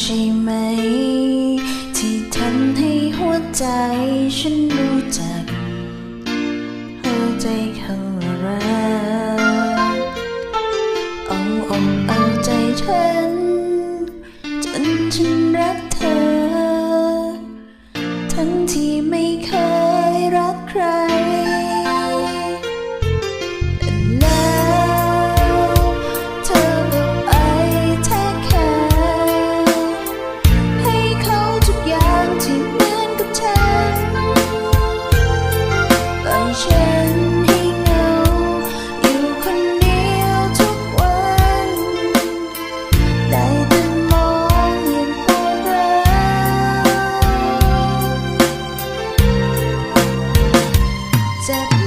ใช่ไหม ที่ทำให้หัวใจฉันรู้จักหัวใจข้างรากเอาอกเอาใจฉัน 在。